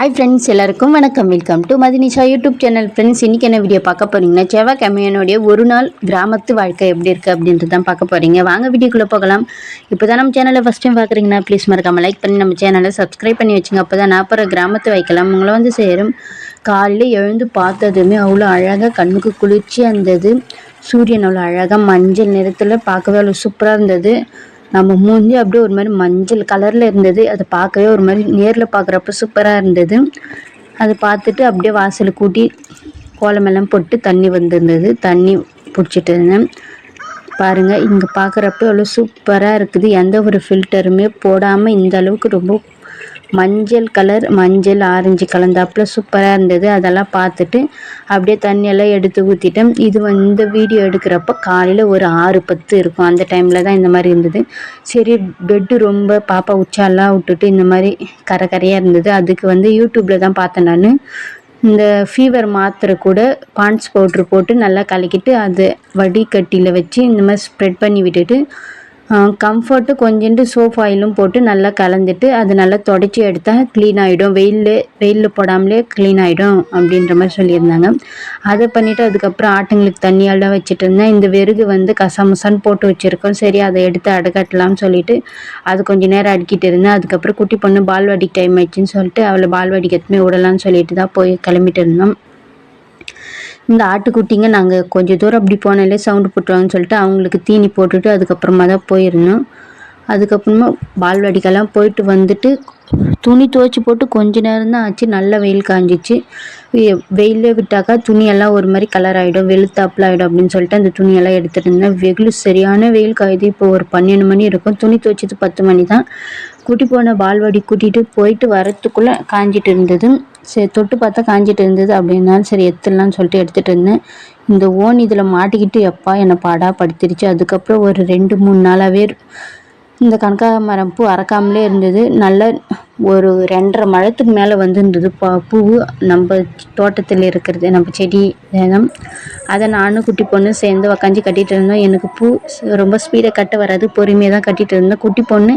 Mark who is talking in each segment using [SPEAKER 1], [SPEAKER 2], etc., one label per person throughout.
[SPEAKER 1] Hi friends எல்லாருக்கும் வணக்கம். Welcome to Madhinisha YouTube channel friends இன்றைக்கி என்ன வீடியோ பார்க்க போகிறீங்கன்னா செவ்வாய்க்கிழமையனுடைய ஒரு நாள் கிராமத்து வாழ்க்கை எப்படி இருக்குது அப்படின்றது தான் பார்க்க போகிறீங்க வாங்க வீடியோக்குள்ளே போகலாம். இப்போ தான் நம்ம சேனலை ஃபஸ்ட் டைம் பார்க்குறீங்கன்னா ப்ளீஸ் மறக்காமல் லைக் பண்ணி நம்ம சேனலை சப்ஸ்கிரைப் பண்ணி வச்சுங்க. அப்போ தான் நான் அப்புறம் கிராமத்து வைக்கலாம் உங்களை வந்து சேரும். காலையில் எழுந்து பார்த்ததுமே அவ்வளோ அழகாக கண்ணுக்கு குளிர்ச்சியாக இருந்தது. சூரியன் அவ்வளோ அழகாக மஞ்சள் நிறத்தில் பார்க்கவே அவ்வளோ சூப்பராக இருந்தது. நம்ம மூஞ்சி அப்படியே ஒரு மாதிரி மஞ்சள் கலரில் இருந்தது. அதை பார்க்கவே ஒரு மாதிரி நேரில் பார்க்குறப்ப சூப்பராக இருந்தது. அதை பார்த்துட்டு அப்படியே வாசல் கூட்டி கோலமெல்லாம் போட்டு தண்ணி வந்திருந்தது. தண்ணி பிடிச்சிட்டு இருந்தேன். பாருங்கள் இங்கே பார்க்குறப்ப எவ்வளோ சூப்பராக இருக்குது. எந்த ஒரு ஃபில்டருமே போடாமல் இந்த அளவுக்கு ரொம்ப மஞ்சள் கலர் மஞ்சள் ஆரஞ்சு கலந்தாப்புல சூப்பராக இருந்தது. அதெல்லாம் பார்த்துட்டு அப்படியே தண்ணியெல்லாம் எடுத்து ஊற்றிட்டேன் இது வந்து வீடியோ எடுக்கிறப்ப காலையில் ஒரு ஆறு பத்து இருக்கும். அந்த டைமில் தான் இந்த மாதிரி இருந்தது. சரி பெட்டு ரொம்ப பாப்பா உச்சாலாம் விட்டுட்டு இந்த மாதிரி கரை கரையாக இருந்தது. அதுக்கு வந்து யூடியூப்பில் தான் பார்த்தேன் நான். இந்த ஃபீவர் மாத்திரை கூட பாண்ட்ஸ் பவுட்ரு போட்டு நல்லா கலக்கிட்டு அது வடிகட்டியில் வச்சு இந்த மாதிரி ஸ்ப்ரெட் பண்ணி விட்டுட்டு கம்ஃபர்ட்டு கொஞ்சோண்டு சோப் ஆயிலும் போட்டு நல்லா கலந்துட்டு அது நல்லா தொடச்சி எடுத்தால் க்ளீன் ஆகிடும் வெயிலில் வெயிலில் போடாமலே க்ளீன் ஆகிடும் அப்படின்ற மாதிரி சொல்லியிருந்தாங்க. அதை பண்ணிவிட்டு அதுக்கப்புறம் ஆட்டுங்களுக்கு தண்ணியெல்லாம் வச்சுட்டு இருந்தேன். இந்த வெறுகு வந்து கசமசான்னு போட்டு வச்சுருக்கோம். சரி அதை எடுத்து அடக்கட்டலாம்னு சொல்லிட்டு அது கொஞ்சம் நேரம் அடுக்கிட்டு இருந்தேன். அதுக்கப்புறம் குட்டி பொண்ணு பால் வடிக்க டைம் ஆயிடுச்சுன்னு சொல்லிட்டு அவளை பால் வடிக்கிறதுமே விடலான்னு சொல்லிட்டு தான் போய் கிளம்பிட்டு இருந்தோம். இந்த ஆட்டுக்குட்டிங்க நாங்கள் கொஞ்சம் தூரம் அப்படி போனாலே சவுண்டு போட்டுருவாங்கன்னு சொல்லிட்டு அவங்களுக்கு தீனி போட்டுட்டு அதுக்கப்புறமா தான் போயிருந்தோம் அதுக்கப்புறமா பால்வாடிக்கெல்லாம் போயிட்டு வந்துட்டு துணி துவைச்சி போட்டு கொஞ்ச நேரம் தான் ஆச்சு. நல்ல வெயில் காஞ்சிச்சு. வெயிலே விட்டாக்கா துணியெல்லாம் ஒரு மாதிரி கலர் ஆகிடும் வெளுத்தாப்பில் ஆகிடும் அப்படின்னு சொல்லிட்டு அந்த துணியெல்லாம் எடுத்துகிட்டு இருந்தேன். வெயில் சரியான வெயில் காயுது. இப்போ ஒரு பன்னெண்டு மணி இருக்கும். துணி துவைச்சது பத்து மணி தான். கூட்டி போன பால்வாடி கூட்டிகிட்டு போயிட்டு வரத்துக்குள்ளே காஞ்சிட்டு இருந்தது. சரி தொட்டு பார்த்தா காஞ்சிட்டு இருந்தது அப்படின்னாலும் சரி எடுத்துடலாம்னு சொல்லிட்டு எடுத்துகிட்டு இருந்தேன். இந்த ஓன் இதில் மாட்டிக்கிட்டு எப்பா என்னை பாடாக படுத்திருச்சு. அதுக்கப்புறம் ஒரு ரெண்டு மூணு நாளாகவே இந்த கனகாமரம் பூ அறக்காமலே இருந்தது. நல்ல ஒரு ரெண்டரை மழத்துக்கு மேலே வந்துருந்தது பா பூ நம்ம தோட்டத்தில் இருக்கிறது நம்ம செடி தினம் அதை நானும் குட்டி பொண்ணு சேர்ந்து உக்காஞ்சி கட்டிகிட்டு இருந்தோம். எனக்கு பூ ரொம்ப ஸ்பீடாக கட்ட வராது பொறுமையாக தான் கட்டிகிட்டு இருந்தேன் குட்டி பொண்ணு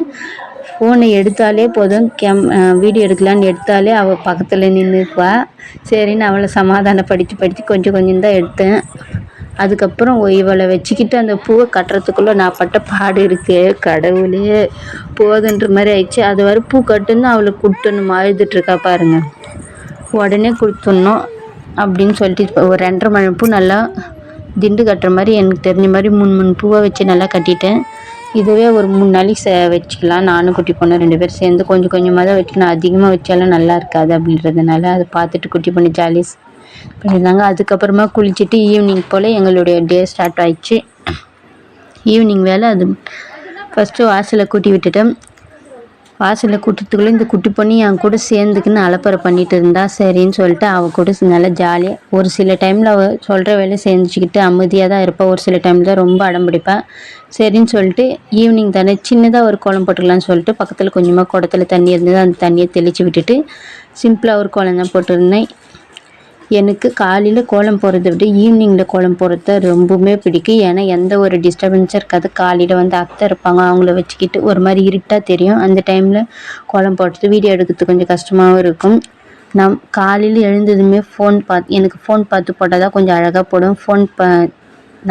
[SPEAKER 1] ஃபோனை எடுத்தாலே போதும். கேம் வீடியோ எடுக்கலான்னு எடுத்தாலே அவள் பக்கத்தில் நின்றுப்பா சரின்னு அவளை சமாதானப்படுத்தி படுத்தி கொஞ்சம் கொஞ்சம் தான் எடுத்தேன். அதுக்கப்புறம் இவளை வச்சுக்கிட்டு அந்த பூவை கட்டுறதுக்குள்ளே நான் பட்ட பாடு இருக்கே. கடவுளே போதுன்ற மாதிரி ஆயிடுச்சு. அது வரை பூ கட்டுன்னு அவளை கொடுத்துடணும் அழுதுட்ருக்கா பாருங்க. உடனே கொடுத்துடணும் அப்படின்னு சொல்லிட்டு ஒரு ரெண்டரை மணி பூ நல்லா திண்டு கட்டுற மாதிரி எனக்கு தெரிஞ்ச மாதிரி மூணு மூணு பூவை வச்சு நல்லா கட்டிட்டேன். இதுவே ஒரு மூணு நாளைக்கு சே வச்சுக்கலாம். நானும் குட்டி பொண்ணு ரெண்டு பேரும் சேர்ந்து கொஞ்சம் கொஞ்சமாக தான் வைக்கணும் அதிகமாக வச்சாலும் நல்லா இருக்காது அப்படின்றதுனால அதை பார்த்துட்டு குட்டி பொண்ணு ஜாலிஸ் பண்ணியிருந்தாங்க அதுக்கப்புறமா குளிச்சுட்டு ஈவினிங் போல் எங்களுடைய டே ஸ்டார்ட் ஆயிடுச்சு. ஈவினிங் வேலை அது. ஃபஸ்ட்டு வாசலை கூட்டி விட்டுட்டேன். வாசலில் கூட்டத்துக்குள்ளே இந்த குட்டி பொண்ணு என் கூட சேர்ந்துக்குன்னு அலப்பறை பண்ணிட்டு இருந்தா சரின்னு சொல்லிட்டு அவள் கூட நல்லா ஜாலியாக ஒரு சில டைமில் அவள் சொல்கிற வேலையை செஞ்சுக்கிட்டு அமைதியாக தான் இருப்பாள் ஒரு சில டைமில் தான் ரொம்ப அடம் பிடிப்பாள் சரின்னு சொல்லிட்டு ஈவினிங் தானே சின்னதாக ஒரு குளம் போட்டுக்கலாம்னு சொல்லிட்டு பக்கத்தில் கொஞ்சமாக குடத்துல தண்ணி இருந்தது அந்த தண்ணியை தெளித்து விட்டுட்டு சிம்பிளாக ஒரு குளம் தான் போட்டிருந்தேன். எனக்கு காலையில் கோலம் போகிறத விட ஈவினிங்கில் கோலம் போடுறது ரொம்பவுமே பிடிக்கும். ஏன்னா எந்த ஒரு டிஸ்டர்பன்ஸும் இருக்காது. காலையில் வந்து அத்தை இருப்பாங்க. அவங்கள வச்சுக்கிட்டு ஒரு மாதிரி இருட்டாக தெரியும். அந்த டைமில் கோலம் போடுறது வீடியோ எடுக்கிறது கொஞ்சம் கஷ்டமாகவும் இருக்கும். நம் காலையில் எழுந்ததுமே ஃபோன் பார்த்து எனக்கு ஃபோன் பார்த்து போட்டால் தான் கொஞ்சம் அழகாக போடும். ஃபோன் ப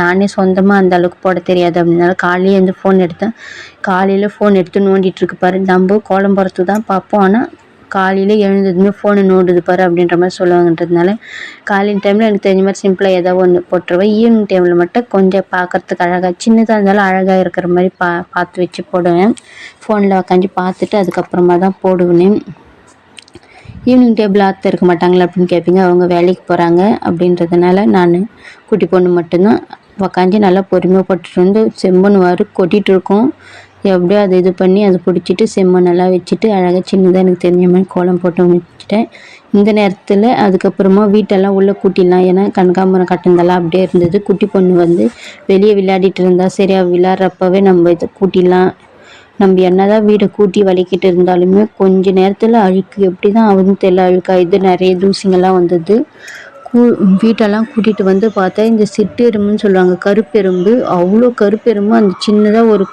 [SPEAKER 1] நானே சொந்தமாக அந்த அளவுக்கு போட தெரியாது அப்படின்னால காலையில் எந்த ஃபோன் எடுத்தேன். காலையில் ஃபோன் எடுத்து நோண்டிகிட்ருக்கு பாரு. நம்ம கோலம் போடுறது தான் பார்ப்போம். ஆனால் காலையில் எழுந்ததுமே ஃபோனை நோண்டுது பாரு அப்படின்ற மாதிரி சொல்லுவாங்கன்றதுனால காலையில் டைமில் எனக்கு தெரிஞ்ச மாதிரி சிம்பிளாக ஏதோ ஒன்று போட்டுருவேன். ஈவினிங் டைமில் மட்டும் கொஞ்சம் பார்க்குறதுக்கு அழகாக சின்னதாக இருந்தாலும் அழகாக இருக்கிற மாதிரி பா பார்த்து வச்சு போடுவேன். ஃபோனில் உக்காந்து பார்த்துட்டு அதுக்கப்புறமா தான் போடுவேன். ஈவினிங் டேபிள் ஆற்று இருக்க மாட்டாங்களா அப்படின்னு கேட்பீங்க அவங்க வேலைக்கு போகிறாங்க அப்படின்றதுனால நான் குட்டி பொண்ணு மட்டும்தான். உக்காந்து நல்லா பொறுமையாக போட்டுட்டு வந்து செம்பன் வாரு கொட்டிகிட்டு இருக்கோம். எப்படியோ அதை இது பண்ணி அதை பிடிச்சிட்டு நல்லா வச்சுட்டு அழகாக சின்னதாக எனக்கு தெரிஞ்ச மாதிரி கோலம் போட்டு வச்சுட்டேன் இந்த நேரத்தில் அதுக்கப்புறமா வீட்டெல்லாம் உள்ளே கூட்டிடலாம். ஏன்னா கனகாம்பரம் கட்டினதெல்லாம் அப்படியே இருந்தது. குட்டி பொண்ணு வந்து வெளியே விளையாடிட்டு இருந்தா சரி அவள் விளையாடுறப்பவே நம்ம இதை கூட்டிடலாம். நம்ம என்னதான் வீடை கூட்டி வலிக்கிட்டு இருந்தாலுமே கொஞ்ச நேரத்தில் அழுக்கு எப்படி தான் ஆகுதுன்னு தெரியல அழுக்கா இது நிறைய தூசிங்கெல்லாம் வந்தது. கூ வீட்டெல்லாம் கூட்டிகிட்டு வந்து பார்த்தா இந்த சிட்டெரும்புன்னு சொல்லுவாங்க கருப்பெரும்பு. அவ்வளோ கருப்பெரும்பு அந்த சின்னதாக ஒரு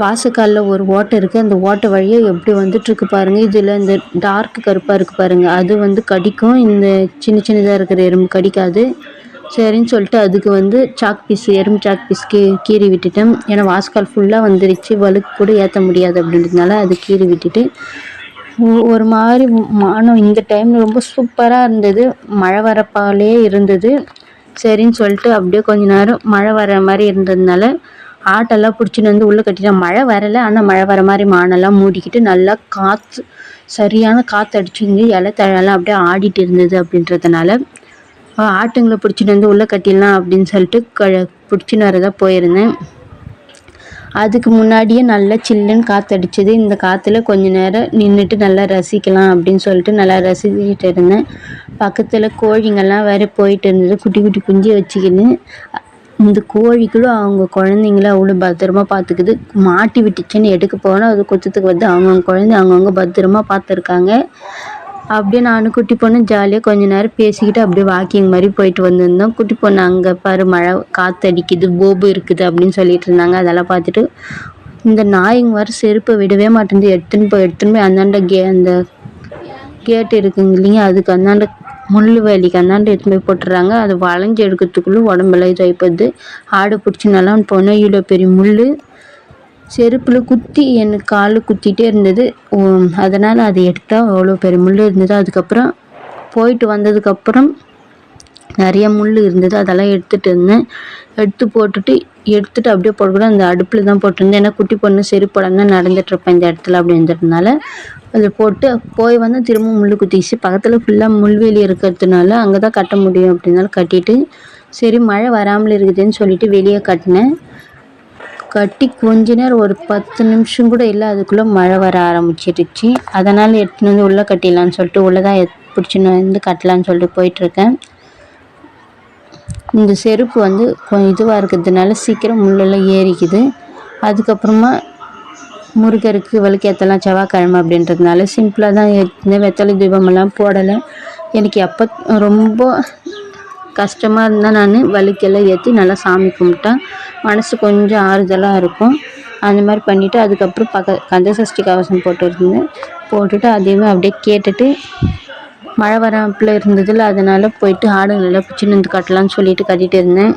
[SPEAKER 1] வாசக்காலில் ஒரு ஓட்டை இருக்குது அந்த ஓட்டை வழியாக எப்படி வந்துட்டுருக்கு பாருங்கள் இதில் இந்த டார்க் கருப்பாக இருக்குது பாருங்கள் அது வந்து கடிக்கும். இந்த சின்ன சின்னதாக இருக்கிற எறும்பு கடிக்காது. சரின்னு சொல்லிட்டு அதுக்கு வந்து சாக் பீஸ் எறும்பு சாக் பீஸ் கீ கீறி விட்டுட்டேன். ஏன்னா வாசக்கால் ஃபுல்லாக வந்துருச்சு. வலுக்கு கூட ஏற்ற முடியாது அப்படின்றதுனால அது கீறி விட்டுட்டு ஒரு மாதிரி மானம். இந்த டைமில் ரொம்ப சூப்பராக இருந்தது. மழை வரப்பாலே இருந்தது. சரின்னு சொல்லிட்டு அப்படியே கொஞ்ச நேரம் மழை வர மாதிரி இருந்ததுனால ஆட்டெல்லாம் பிடிச்சின்னு வந்து உள்ளே கட்டிட்டேன் மழை வரலை. ஆனால் மழை வர மாதிரி மானெல்லாம் மூடிக்கிட்டு நல்லா காற்று சரியான காற்று அடிச்சுங்க இலை தழெல்லாம் அப்படியே ஆடிட்டு இருந்தது அப்படின்றதுனால ஆட்டுங்களை பிடிச்சிட்டு வந்து உள்ளே கட்டிடலாம் அப்படின்னு சொல்லிட்டு க பிடிச்சின்னு வரதான் போயிருந்தேன். அதுக்கு முன்னாடியே நல்லா சில்லுன்னு காற்றடிச்சது இந்த காற்றுல கொஞ்ச நேரம் நின்றுட்டு நல்லா ரசிக்கலாம் அப்படின்னு சொல்லிட்டு நல்லா ரசிச்சுட்டு இருந்தேன். பக்கத்தில் கோழிங்கெல்லாம் வேறு போயிட்டு இருந்தது. குட்டி குட்டி குஞ்சு வச்சுக்கின்னு இந்த கோழிகளும் அவங்க குழந்தைங்கள அவ்வளோ பத்திரமா பார்த்துக்குது. மாட்டி விட்டுச்சுன்னு எடுக்க போனால் அது கொச்சத்துக்கு வந்து அவங்கவுங்க குழந்தை அவங்கவுங்க பத்திரமா பார்த்துருக்காங்க. அப்படியே நானும் குட்டி பொண்ணு ஜாலியாக கொஞ்ச நேரம் பேசிக்கிட்டு அப்படியே வாக்கிங் மாதிரி போயிட்டு வந்திருந்தோம். குட்டி பொண்ணு அங்கே பாரு மழை காற்று அடிக்குது போபு இருக்குது அப்படின்னு சொல்லிட்டு இருந்தாங்க. அதெல்லாம் பார்த்துட்டு இந்த நாய்ங்க வர செருப்பை விடவே மாட்டேங்குது. எடுத்துன்னு போய் எடுத்துன்னு போய் அந்தாண்ட கே அந்த கேட் இருக்குங்க இல்லைங்க அதுக்கு அந்தாண்ட முள் வேலிக்கு அந்தாண்டு எடுத்து போய் போட்டுறாங்க அது வளைஞ்சு எடுக்கிறதுக்குள்ளே உடம்பெல்லாம் இதாகி ஆடு பிடிச்சி நல்லா போனால் இவ்வளோ பெரிய முள் செருப்பில் குத்தி எனக்கு காலு குத்திட்டே இருந்தது. அதனால் அதை எடுத்தால் அவ்வளோ பெரிய முள் இருந்தது. அதுக்கப்புறம் போயிட்டு வந்ததுக்கப்புறம் நிறைய முள் இருந்தது அதெல்லாம் எடுத்துகிட்டு இருந்தேன். எடுத்து போட்டுட்டு எடுத்துட்டு அப்படியே போடக்கூட அந்த அடுப்பில் தான் போட்டிருந்தேன். ஏன்னா குட்டி பொண்ணு செருப்போட தான் நடந்துகிட்ருப்பேன் இந்த இடத்துல அப்படின்றதுனால அதில் போட்டு போய் வந்து திரும்ப முள் குத்திச்சு பக்கத்தில் ஃபுல்லாக முள்வேலி இருக்கிறதுனால அங்கே தான் கட்ட முடியும் அப்படின்னால கட்டிட்டு சரி மழை வராமல் இருக்குதுன்னு சொல்லிட்டு வெளியே கட்டினேன். கட்டி கொஞ்ச நேரம் ஒரு பத்து நிமிஷம் கூட இல்லை அதுக்குள்ளே மழை வர ஆரம்பிச்சிடுச்சு அதனால் எடுத்துன்னு வந்து உள்ளே கட்டிடலான்னு சொல்லிட்டு உள்ளே தான் பிடிச்சின்னு வந்து கட்டலான்னு சொல்லிட்டு போயிட்டுருக்கேன் இந்த செருப்பு வந்து கொஞ்சம் இதுவாக இருக்கிறதுனால சீக்கிரம் முள்ளெல்லாம் ஏறிக்குது. அதுக்கப்புறமா முருகருக்கு விளக்கேற்றலாம் செவ்வாய்க்கிழமை அப்படின்றதுனால சிம்பிளாக தான் இந்த வெத்தலை தீபமெல்லாம் போடலை. எனக்கு எப்போ ரொம்ப கஷ்டமாக இருந்தால் நான் வலிக்கெல்லாம் ஏற்றி நல்லா சாமி கும்பிட்டேன். மனசு கொஞ்சம் ஆறுதலாக இருக்கும். அந்த மாதிரி பண்ணிவிட்டு அதுக்கப்புறம் பக்க கந்தசஷ்டி கவசம் போட்டுருந்தேன் போட்டுட்டு அதையுமே அப்படியே கேட்டுட்டு மழை வராப்பில் இருந்ததில் அதனால் போயிட்டு ஆடுங்களெல்லாம் பிடிச்சின்னு வந்து கட்டலான்னு சொல்லிட்டு கட்டிட்டு இருந்தேன்.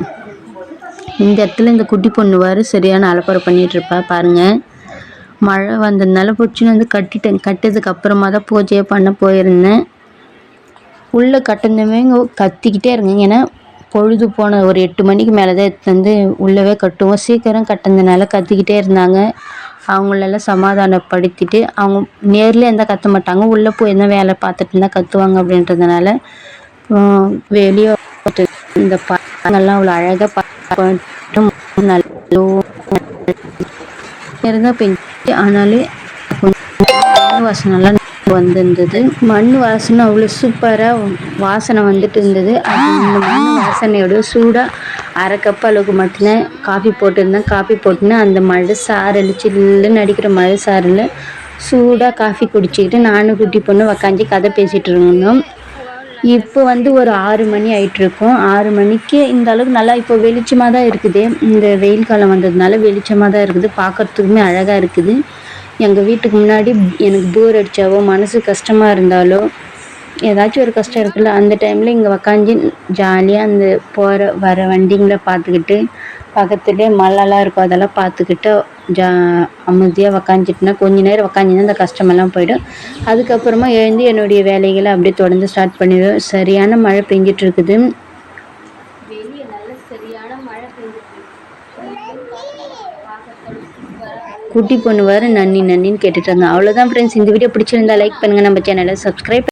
[SPEAKER 1] இந்த இடத்துல இந்த குட்டி பொண்ணு வாரு சரியான அலப்பறை பண்ணிட்டு இருப்பா பாருங்க. மழை வந்ததுனால பிடிச்சின்னு வந்து கட்டிட்டேன். கட்டதுக்கு அப்புறமா தான் பூஜையை பண்ண போயிருந்தேன். உள்ளே கட்டினதுமே கத்திக்கிட்டே இருங்க ஏன்னா பொழுது போன ஒரு எட்டு மணிக்கு மேலே தான் எடுத்து வந்து உள்ளவே கட்டுவோம். சீக்கிரம் கட்டினதுனால கத்திக்கிட்டே இருந்தாங்க. அவங்களெல்லாம் சமாதானப்படுத்திட்டு அவங்க நேரில் இருந்தால் கத்த மாட்டாங்க. உள்ளே போய் என்ன வேலை பார்த்துட்டு இருந்தால் கத்துவாங்க அப்படின்றதுனால வெளியே இந்த பழங்கள்லாம் அவ்வளோ அழகாக பார்த்து நல்லா இருந்தால் பெஞ்சு ஆனாலும் மண் வாசனைலாம் வந்திருந்தது. மண் வாசனை அவ்வளோ சூப்பராக வாசனை வந்துட்டு இருந்தது. அது மண் வாசனையோட சூடாக அரை கப் அளவுக்கு மட்டும்தான் காஃபி போட்டிருந்தேன். காஃபி போட்டுன்னு அந்த மழை சாரல் சில்லுன்னு அடிக்கிற மழை சாரல் சூடாக காஃபி குடிச்சிக்கிட்டு நானும் குட்டி பொண்ணு உக்காந்து கதை பேசிகிட்டு இருந்தோம். இப்போ வந்து ஒரு ஆறு மணி ஆகிட்டுருக்கோம் ஆறு மணிக்கு இந்த அளவுக்கு நல்லா இப்போ வெளிச்சமாக தான் இருக்குது. இந்த வெயில் காலம் வந்ததுனால வெளிச்சமாக தான் இருக்குது. பார்க்குறதுக்குமே அழகாக இருக்குது. எங்கள் வீட்டுக்கு முன்னாடி எனக்கு போர் அடித்தாவோ மனசு கஷ்டமாக இருந்தாலோ ஏதாச்சும் ஒரு கஷ்டம் இருக்குல்ல அந்த டைமில் இங்கே உக்காந்து ஜாலியாக அந்த போகிற வர வண்டிங்களை பார்த்துக்கிட்டு பக்கத்துலேயே மலைலாம் இருக்கும் அதெல்லாம் பார்த்துக்கிட்டு ஜா அமைதியாக உக்காந்துட்டுனா கொஞ்ச நேரம் உக்காந்துனா அந்த கஷ்டமெல்லாம் போயிடும். அதுக்கப்புறமா எழுந்து என்னுடைய வேலைகளை அப்படியே தொடர்ந்து ஸ்டார்ட் பண்ணிடுவேன். சரியான மழை பெஞ்சிட்டு இருக்குது வெளியே நல்ல சரியான மழை பெஞ்சிட்டு குட்டி பொண்ணு வர நன்னி நன்னின்னு கேட்டுட்டு இருந்தாங்க. அவ்வளோதான் ஃப்ரெண்ட்ஸ் இந்த வீடியோ பிடிச்சிருந்தா லைக் பண்ணுங்கள் நம்ம சேனலை சப்ஸ்கிரைப்